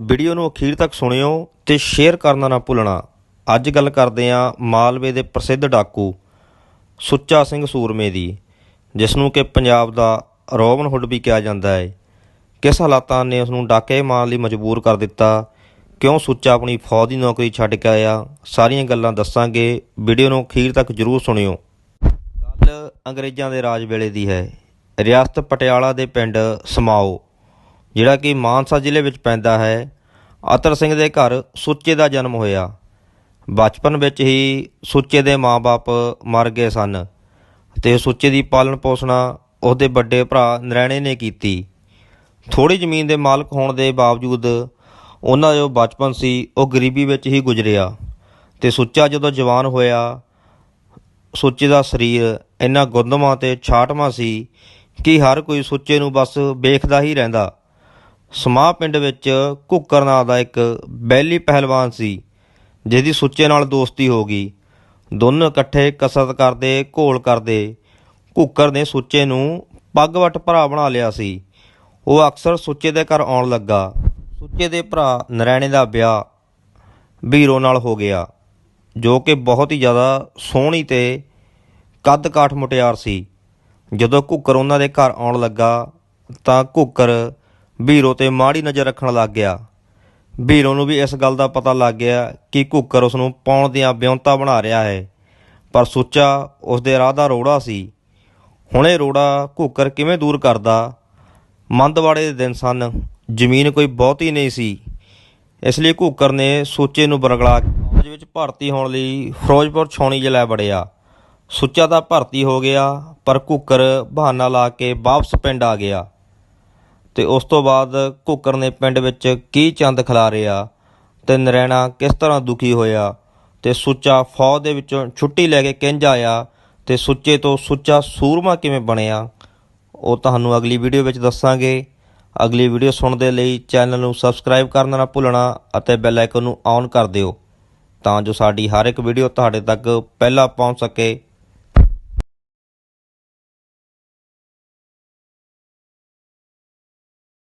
Video ਨੂੰ ਅਖੀਰ ਤੱਕ ਸੁਣਿਓ ਤੇ ਸ਼ੇਅਰ ਕਰਨਾ ਨਾ ਭੁੱਲਣਾ। ਅੱਜ ਗੱਲ ਕਰਦੇ ਹਾਂ ਮਾਲਵੇ ਦੇ ਪ੍ਰਸਿੱਧ ਡਾਕੂ ਸੁੱਚਾ ਸਿੰਘ ਸੂਰਮੇ ਦੀ ਜਿਸ ਨੂੰ ਕਿ ਪੰਜਾਬ ਦਾ ਰੋਬਨ ਹੁੱਡ ਵੀ ਕਿਹਾ ਜਾਂਦਾ ਹੈ। ਕਿਸ ਹਾਲਾਤਾਂ ਨੇ ਉਸ ਨੂੰ ਡਾਕੇ ਮਾਰਨ ਲਈ ਮਜਬੂਰ ਕਰ ਦਿੱਤਾ? ਕਿਉਂ ਸੁੱਚਾ ਆਪਣੀ ਫੌਜ ਦੀ ਨੌਕਰੀ ਛੱਡ ਕੇ ਆਇਆ? ਸਾਰੀਆਂ ਗੱਲਾਂ ਦੱਸਾਂਗੇ। ਵੀਡੀਓ ਨੂੰ ਅਖੀਰ ਤੱਕ ਜਰੂਰ ਸੁਣਿਓ। ਗੱਲ ਅੰਗਰੇਜ਼ਾਂ ਦੇ ਰਾਜ ਵੇਲੇ ਦੀ ਹੈ। ਰਿਆਸਤ ਪਟਿਆਲਾ ਦੇ ਪਿੰਡ ਸਮਾਓ। ਜਿਹੜਾ ਕਿ ਮਾਨਸਾ ਜ਼ਿਲ੍ਹੇ ਵਿੱਚ ਪੈਂਦਾ ਹੈ, ਅਤਰ ਸਿੰਘ ਦੇ ਘਰ ਸੁੱਚੇ ਦਾ ਜਨਮ ਹੋਇਆ। ਬਚਪਨ ਵਿੱਚ ਹੀ ਸੁੱਚੇ ਦੇ ਮਾਪੇ ਮਰ ਗਏ ਸਨ ਤੇ ਸੁੱਚੇ ਦੀ ਪਾਲਣ ਪੋਸ਼ਣਾ ਉਹਦੇ ਵੱਡੇ ਭਰਾ ਨਰੈਣੇ ਨੇ ਕੀਤੀ। ਥੋੜੀ ਜ਼ਮੀਨ ਦੇ ਮਾਲਕ ਹੋਣ ਦੇ ਬਾਵਜੂਦ ਉਹਨਾਂ ਜੋ ਬਚਪਨ ਸੀ ਉਹ ਗਰੀਬੀ ਵਿੱਚ ਹੀ ਗੁਜ਼ਰਿਆ ਤੇ ਸੁੱਚਾ ਜਦੋਂ ਜਵਾਨ ਹੋਇਆ, ਸੁੱਚੇ ਦਾ ਸਰੀਰ ਇੰਨਾ ਗੁੰਦਮਾ ਤੇ ਛਾਟਮਾ ਸੀ ਕਿ ਹਰ ਕੋਈ ਸੁੱਚੇ ਨੂੰ ਬਸ ਵੇਖਦਾ ਹੀ ਰਹਿੰਦਾ। ਸਮਾਹ ਪਿੰਡ ਵਿੱਚ ਘੁੱਕਰ ਨਾਂ ਦਾ ਇੱਕ ਬੈਲੀ ਪਹਿਲਵਾਨ ਸੀ, ਜਿਹਦੀ ਸੁੱਚੇ ਨਾਲ ਦੋਸਤੀ ਹੋ ਗਈ। ਦੋਨੋਂ ਇਕੱਠੇ ਕਸਰਤ ਕਰਦੇ, ਘੋਲ ਕਰਦੇ, ਘੁੱਕਰ ਨੇ ਸੁੱਚੇ ਨੂੰ ਪੱਗਵਟ ਭਰਾ ਬਣਾ ਲਿਆ ਸੀ। ਉਹ ਅਕਸਰ ਸੁੱਚੇ ਦੇ ਘਰ ਆਉਣ ਲੱਗਾ। ਸੁੱਚੇ ਦੇ ਭਰਾ ਨਰੈਣੇ ਦਾ ਵਿਆਹ ਵੀਰੋ ਨਾਲ ਹੋ ਗਿਆ, ਜੋ ਕਿ ਬਹੁਤ ਹੀ ਜ਼ਿਆਦਾ ਸੋਹਣੀ ਤੇ ਕੱਦ ਕਾਠ ਮੁਟਿਆਰ ਸੀ। ਜਦੋਂ ਘੁੱਕਰ ਉਹਨਾਂ ਦੇ ਘਰ ਆਉਣ ਲੱਗਾ, ਤਾਂ ਘੁੱਕਰ ਬੀਰੋ ਤੇ ਮਾੜੀ ਨਜ਼ਰ ਰੱਖਣ ਲੱਗ ਗਿਆ। ਬੀਰੋ ਨੂੰ ਵੀ ਇਸ ਗੱਲ ਦਾ ਪਤਾ ਲੱਗ ਗਿਆ ਕਿ ਘੁੱਕਰ ਉਸ ਨੂੰ ਪਾਉਣ ਦੀਆਂ ਵਿਉਂਤਾਂ ਬਣਾ ਰਿਹਾ ਹੈ। ਪਰ ਸੁੱਚਾ ਉਸ ਦੇ ਰਾਹ ਦਾ ਰੋੜਾ ਸੀ। ਹੁਣ ਇਹ ਰੋੜਾ ਘੁੱਕਰ ਕਿਵੇਂ ਦੂਰ ਕਰਦਾ? ਮੰਦਵਾੜੇ ਦੇ ਦਿਨ ਸਨ। ਜ਼ਮੀਨ ਕੋਈ ਬਹੁਤੀ ਨਹੀਂ ਸੀ। ਇਸ ਲਈ ਘੂਕਰ ਨੇ ਸੁੱਚੇ ਨੂੰ ਬਰਗਲਾ ਕੇ ਫੌਜ ਵਿੱਚ ਭਰਤੀ ਹੋਣ ਲਈ ਫਿਰੋਜ਼ਪੁਰ ਛਾਉਣੀ 'ਚ ਵੜਿਆ। ਸੁੱਚਾ ਦਾ ਭਰਤੀ ਹੋ ਗਿਆ, ਪਰ ਘੂਕਰ ਬਹਾਨਾ ਲਾ ਕੇ ਵਾਪਸ ਪਿੰਡ ਆ ਗਿਆ। ਤੇ ਉਸ ਤੋਂ ਬਾਅਦ ਘੁੱਕਰ ਨੇ ਪਿੰਡ ਵਿੱਚ ਕੀ ਚੰਦ ਖਿਲਾਰਿਆ ਤੇ ਨਰੈਣਾ ਕਿਸ ਤਰ੍ਹਾਂ ਦੁਖੀ ਹੋਇਆ ਤੇ ਸੁੱਚਾ ਫੌਜ ਦੇ ਵਿੱਚੋਂ ਛੁੱਟੀ ਲੈ ਕੇ ਕਿੰਜ ਆਇਆ ਤੇ ਸੁੱਚੇ ਤੋਂ ਸੁੱਚਾ ਸੂਰਮਾ ਕਿਵੇਂ ਬਣਿਆ, ਉਹ ਤੁਹਾਨੂੰ ਅਗਲੀ ਵੀਡੀਓ ਵਿੱਚ ਦੱਸਾਂਗੇ। ਅਗਲੀ ਵੀਡੀਓ ਸੁਣਨ ਦੇ ਲਈ ਚੈਨਲ ਨੂੰ ਸਬਸਕ੍ਰਾਈਬ ਕਰਨਾ ਨਾ ਭੁੱਲਣਾ ਅਤੇ ਬੈਲ ਆਈਕਨ ਨੂੰ ਔਨ ਕਰ ਦਿਓ, ਤਾਂ ਜੋ ਸਾਡੀ ਹਰ ਇੱਕ ਵੀਡੀਓ ਤੁਹਾਡੇ ਤੱਕ ਪਹਿਲਾਂ ਪਹੁੰਚ ਸਕੇ।